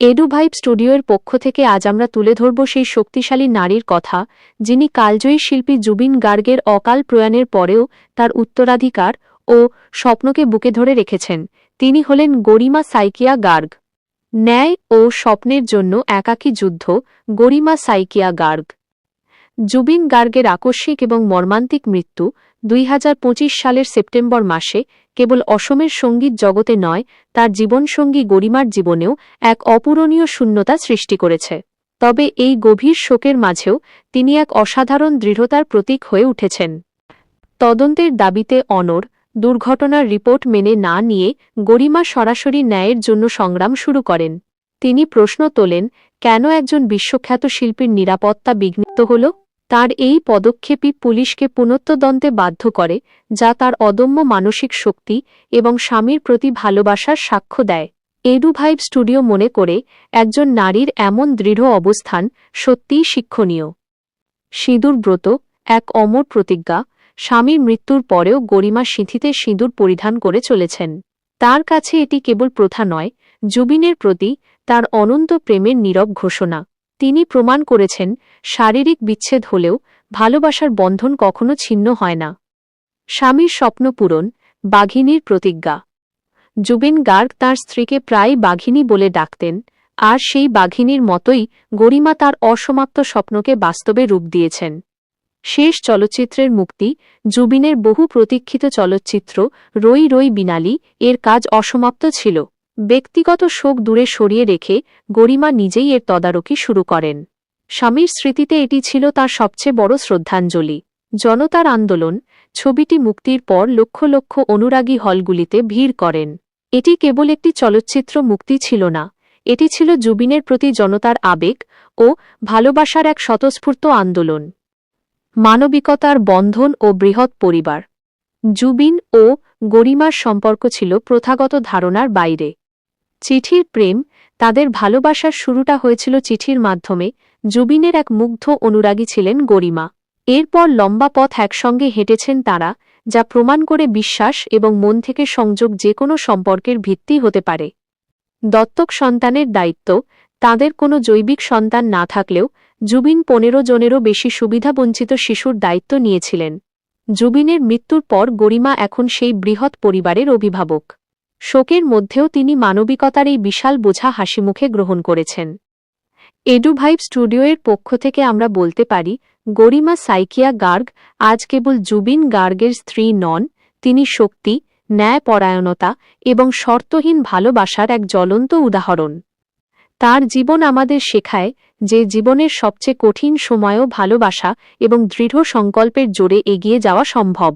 Edu vibe স্টুডিওর পক্ষ থেকে আজ আমরা তুলে ধরব সেই শক্তিশালী নারীর কথা, যিনি কালজয়ী শিল্পী জুবিন গার্গের অকাল প্রয়াণের পরেও তার উত্তরাধিকার ও স্বপ্নকে বুকে ধরে রেখেছেন। তিনি হলেন গরিমা সাইকিয়া গার্গ। ন্যায় ও স্বপ্নের জন্য একাকী যুদ্ধ, গরিমা সাইকিয়া গার্গ। জুবিন গার্গের আকস্মিক এবং মর্মান্তিক মৃত্যু দুই হাজার পঁচিশ সালের সেপ্টেম্বর মাসে কেবল অসমের সংগীত জগতে নয়, তার জীবনসঙ্গী গরিমার জীবনেও এক অপূরণীয় শূন্যতা সৃষ্টি করেছে। তবে এই গভীর শোকের মাঝেও তিনি এক অসাধারণ দৃঢ়তার প্রতীক হয়ে উঠেছেন। তদন্তের দাবিতে অনর দুর্ঘটনার রিপোর্ট মেনে না নিয়ে গরিমা সরাসরি ন্যায়ের জন্য সংগ্রাম শুরু করেন। তিনি প্রশ্ন তোলেন, কেন একজন বিশ্বখ্যাত শিল্পীর নিরাপত্তা বিঘ্নিত হল? তার এই পদক্ষেপই পুলিশকে পুনত্তদন্তে বাধ্য করে, যা তার অদম্য মানসিক শক্তি এবং স্বামীর প্রতি ভালোবাসার সাক্ষ্য দেয়। এডু ভাইব স্টুডিও মনে করে, একজন নারীর এমন দৃঢ় অবস্থান সত্যিই শিক্ষণীয়। সিঁদুর ব্রত, এক অমর প্রতিজ্ঞা, স্বামীর মৃত্যুর পরেও গরিমা সিঁথিতে সিঁদুর পরিধান করে চলেছেন। তার কাছে এটি কেবল প্রথা নয়, জুবিনের প্রতি তার অনন্ত প্রেমের নীরব ঘোষণা। তিনি প্রমাণ করেছেন, শারীরিক বিচ্ছেদ হলেও ভালোবাসার বন্ধন কখনো ছিন্ন হয় না। স্বামীর স্বপ্ন পূরণ, বাঘিনীর প্রতিজ্ঞা। জুবিন গার্গ তার স্ত্রীকে প্রায় বাঘিনী বলে ডাকতেন, আর সেই বাঘিনীর মতোই গরিমা তার অসমাপ্ত স্বপ্নকে বাস্তবে রূপ দিয়েছেন। শেষ চলচ্চিত্রের মুক্তি, জুবিনের বহু প্রতীক্ষিত চলচ্চিত্র রই রই বিনালি এর কাজ অসমাপ্ত ছিল। ব্যক্তিগত শোক দূরে সরিয়ে রেখে গরিমা নিজেই এর তদারকি শুরু করেন। স্বামীর স্মৃতিতে এটি ছিল তার সবচেয়ে বড় শ্রদ্ধাঞ্জলি। জনতার আন্দোলন, ছবিটি মুক্তির পর লক্ষ লক্ষ অনুরাগী হলগুলিতে ভিড় করেন। এটি কেবল একটি চলচ্চিত্র মুক্তি ছিল না, এটি ছিল জুবিনের প্রতি জনতার আবেগ ও ভালোবাসার এক স্বতঃস্ফূর্ত আন্দোলন। মানবিকতার বন্ধন ও বৃহৎ পরিবার। জুবিন ও গরিমার সম্পর্ক ছিল প্রথাগত ধারণার বাইরে। চিঠির প্রেম তাদের ভালোবাসার শুরুটা হয়েছিল চিঠির মাধ্যমে, জুবিনের এক মুগ্ধ অনুরাগী ছিলেন গরিমা। এরপর লম্বা পথ একসঙ্গে হেঁটেছেন তারা, যা প্রমাণ করে বিশ্বাস এবং মন থেকে সংযোগ যে কোনো সম্পর্কের ভিত্তি হতে পারে। দত্তক সন্তানের দায়িত্ব, তাদের কোনো জৈবিক সন্তান না থাকলেও জুবিন পনেরো জনেরও বেশি সুবিধাবঞ্চিত শিশুর দায়িত্ব নিয়েছিলেন। জুবিনের মৃত্যুর পর গরিমা এখন সেই বৃহৎ পরিবারের অভিভাবক। শোকের মধ্যেও তিনি মানবিকতার এই বিশাল বোঝা হাসিমুখে গ্রহণ করেছেন। এডুভাইভ স্টুডিওয়ের পক্ষ থেকে আমরা বলতে পারি, গরিমা সাইকিয়া গার্গ আজ কেবল জুবিন গার্গের স্ত্রী নন, তিনি শক্তি, ন্যায়পরায়ণতা এবং শর্তহীন ভালোবাসার এক জ্বলন্ত উদাহরণ। তার জীবন আমাদের শেখায় যে জীবনের সবচেয়ে কঠিন সময়ও ভালোবাসা এবং দৃঢ় সংকল্পের জোরে এগিয়ে যাওয়া সম্ভব।